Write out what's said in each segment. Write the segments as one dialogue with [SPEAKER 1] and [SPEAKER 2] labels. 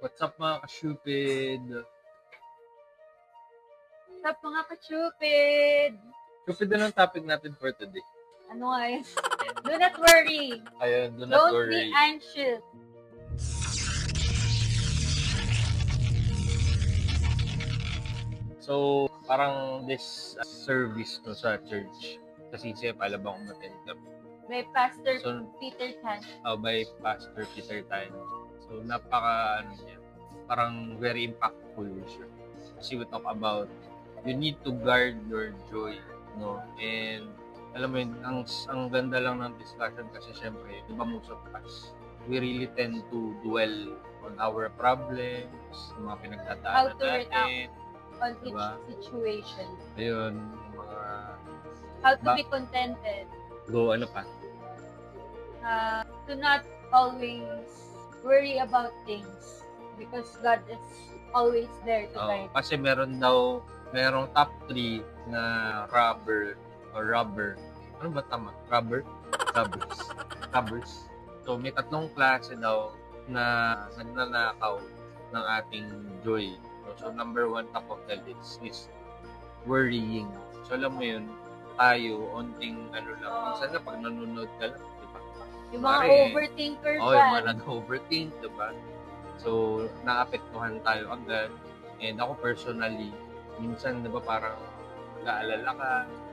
[SPEAKER 1] What's up mga ka-stupid?
[SPEAKER 2] What's up mga ka-stupid?
[SPEAKER 1] Stupid na lang topic natin for today.
[SPEAKER 2] Ano nga yun? Do not worry.
[SPEAKER 1] Ayun, do not
[SPEAKER 2] Don't
[SPEAKER 1] worry.
[SPEAKER 2] be anxious.
[SPEAKER 1] So, parang this uh, service no sa church. Kasi siya pala bang umattend ka
[SPEAKER 2] By Pastor
[SPEAKER 1] So,
[SPEAKER 2] Peter Tan.
[SPEAKER 1] uh, by Pastor Peter Tan. So, napaka, ano niya, parang very impactful siya. Kasi we talk about, you need to guard your joy, no? And, alam mo yun, ang, ang ganda lang ng discussion kasi syempre, di ba most of us, we really tend to dwell on our problems, mga
[SPEAKER 2] How
[SPEAKER 1] pinagdadaanan
[SPEAKER 2] to react.
[SPEAKER 1] natin,
[SPEAKER 2] On each
[SPEAKER 1] Diba?
[SPEAKER 2] situation.
[SPEAKER 1] ayun, mga,
[SPEAKER 2] How to
[SPEAKER 1] Ba-
[SPEAKER 2] be contented.
[SPEAKER 1] go, ano pa,
[SPEAKER 2] Uh, to not always worry about things. Because God is always there to guide.
[SPEAKER 1] kasi meron daw, merong top 3 na rubber or rubber. Ano ba tama? Rubber? Rubbers. Rubbers. So, may tatlong klase daw na nagnanakaw ng ating joy. So, number one top of the list is worrying. So, alam mo yun, tayo, onting ano lang. Minsan na pag nanonood ka lang?
[SPEAKER 2] Yung mga
[SPEAKER 1] Mare.
[SPEAKER 2] overthinker
[SPEAKER 1] Oh, yung mga nag-overthink, diba? So, naapektuhan tayo agad. And ako personally, minsan, diba, parang naalala ka,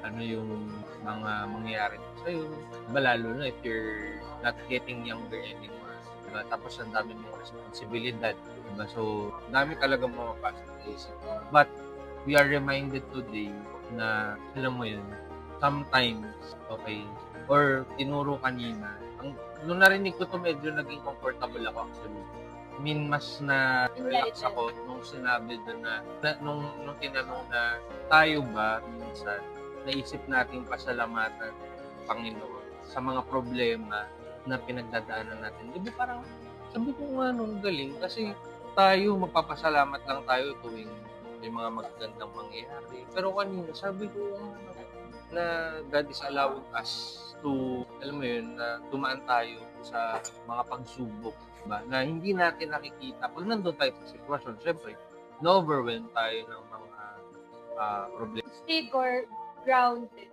[SPEAKER 1] ano yung mga mangyayari sa'yo. Diba, lalo na if you're not getting younger anymore. Diba? Tapos, ang dami mong responsibilidad. Diba? So, dami talaga mapapasok sa isip. But, we are reminded today na, alam mo yun, sometimes, okay, or tinuro kanina, nung narinig ko to medyo naging comfortable ako actually. I mean, mas na relax ako nung sinabi doon na, na nung, nung tinanong na tayo ba minsan naisip nating pasalamatan ng Panginoon sa mga problema na pinagdadaanan natin. Di ba parang sabi ko nga nung galing kasi tayo magpapasalamat lang tayo tuwing may mga magagandang mangyayari. Pero kanina sabi ko na God is allowing us to, alam mo yun, na tumaan tayo sa mga pagsubok, ba? Na hindi natin nakikita. Pag nandun tayo sa sitwasyon, syempre, na-overwhelm tayo ng mga ah, problema.
[SPEAKER 2] Stay gor- grounded.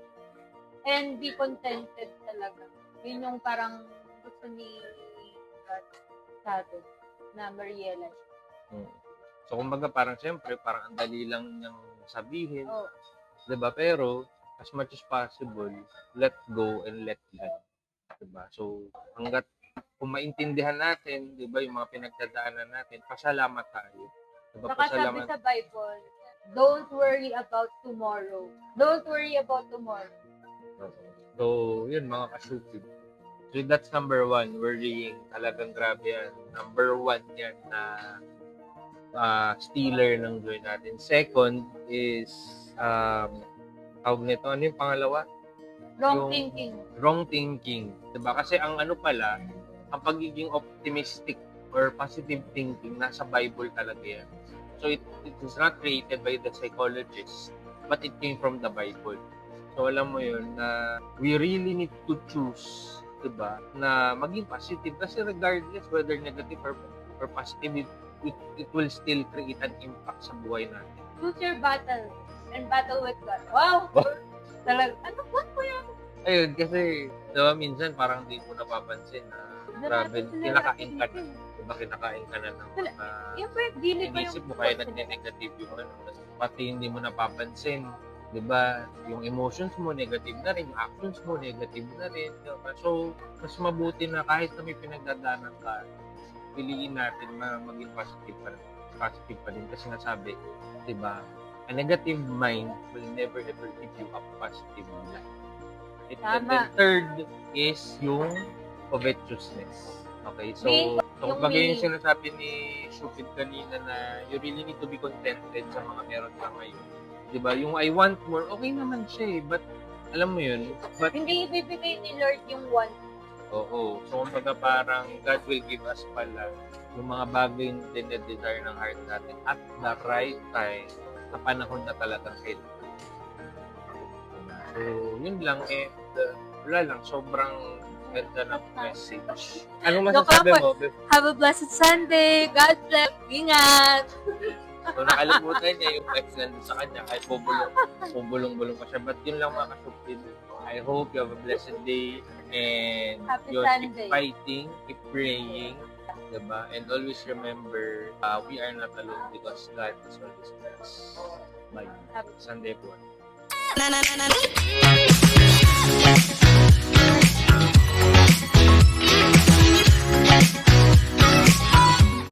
[SPEAKER 2] And be contented talaga. Yun yung parang gusto ni God sa atin na ma-realize.
[SPEAKER 1] Mm. So, kumbaga, parang syempre, parang ang dali lang niyang sabihin,
[SPEAKER 2] Oh,
[SPEAKER 1] 'di ba? Pero as much as possible, let go and let God. 'Di ba? So, hangga't kung maintindihan natin, 'di ba, yung mga pinagdadaanan natin, pasalamat tayo. 'Di ba?
[SPEAKER 2] saka sabi
[SPEAKER 1] Pasalamat.
[SPEAKER 2] sa Bible, don't worry about tomorrow. Don't worry about tomorrow.
[SPEAKER 1] So, yun mga kasupid. So, that's number one, worrying. Talagang grabe yan. Number one yan na uh, stealer ng joy natin. Second is, um, tawag nito, ano yung pangalawa?
[SPEAKER 2] Wrong
[SPEAKER 1] Yung-
[SPEAKER 2] thinking.
[SPEAKER 1] wrong thinking. 'Di ba? Kasi ang ano pala, ang pagiging optimistic or positive thinking nasa Bible talaga yan. So it, it was not created by the psychologists, but it came from the Bible. So alam mo yun na we really need to choose, 'di ba? Na maging positive kasi regardless whether negative or, or positive, it, it, it will still create an impact sa buhay natin.
[SPEAKER 2] Choose your battle and battle with God. Wow! Talaga. Ano po po yan?
[SPEAKER 1] Ayun, kasi, di ba, minsan parang di mo napapansin na grabe, kinakain ka na. Diba kinakain ka na ng mga
[SPEAKER 2] Yung ko
[SPEAKER 1] inisip mo kaya nagne-negative yung ano. Pati hindi mo napapansin. Di ba? Yung emotions mo, negative na rin. Yung actions mo, negative na rin. Diba? So, mas mabuti na kahit na may pinagdadaanan ka, piliin natin na maging positive pa rin. Positive pa rin. Kasi nasabi, di ba? A negative mind will never ever give you a positive life. It,
[SPEAKER 2] Tama.
[SPEAKER 1] third is yung covetousness. Okay, so, so
[SPEAKER 2] yung
[SPEAKER 1] kumbaga yung sinasabi ni Shupid kanina na you really need to be contented sa mga meron ka ngayon. Di ba? Yung I want more, okay naman siya eh. But, alam mo yun, but,
[SPEAKER 2] Hindi ibibigay ni Lord yung one.
[SPEAKER 1] oo. So, kumbaga parang God will give us pala yung mga bagay na dinedesire ng heart natin at the right time sa panahon na talagang kailangan. So, yun lang eh. The, wala lang, sobrang Ganda ng message. Ano masasabi mo?
[SPEAKER 2] Have a blessed Sunday. God bless. Ingat.
[SPEAKER 1] So, nakalimutan niya yung ex nandun sa kanya kahit bubulong, bubulong-bulong pa siya. But yun lang mga kasupid. I hope you have a blessed day and
[SPEAKER 2] Happy
[SPEAKER 1] yun,
[SPEAKER 2] Sunday.
[SPEAKER 1] keep fighting, keep praying, And always remember, uh, we are not alone because God is always with us. Bye.
[SPEAKER 2] Happy
[SPEAKER 1] Sunday po.
[SPEAKER 3] Na, na, na, na.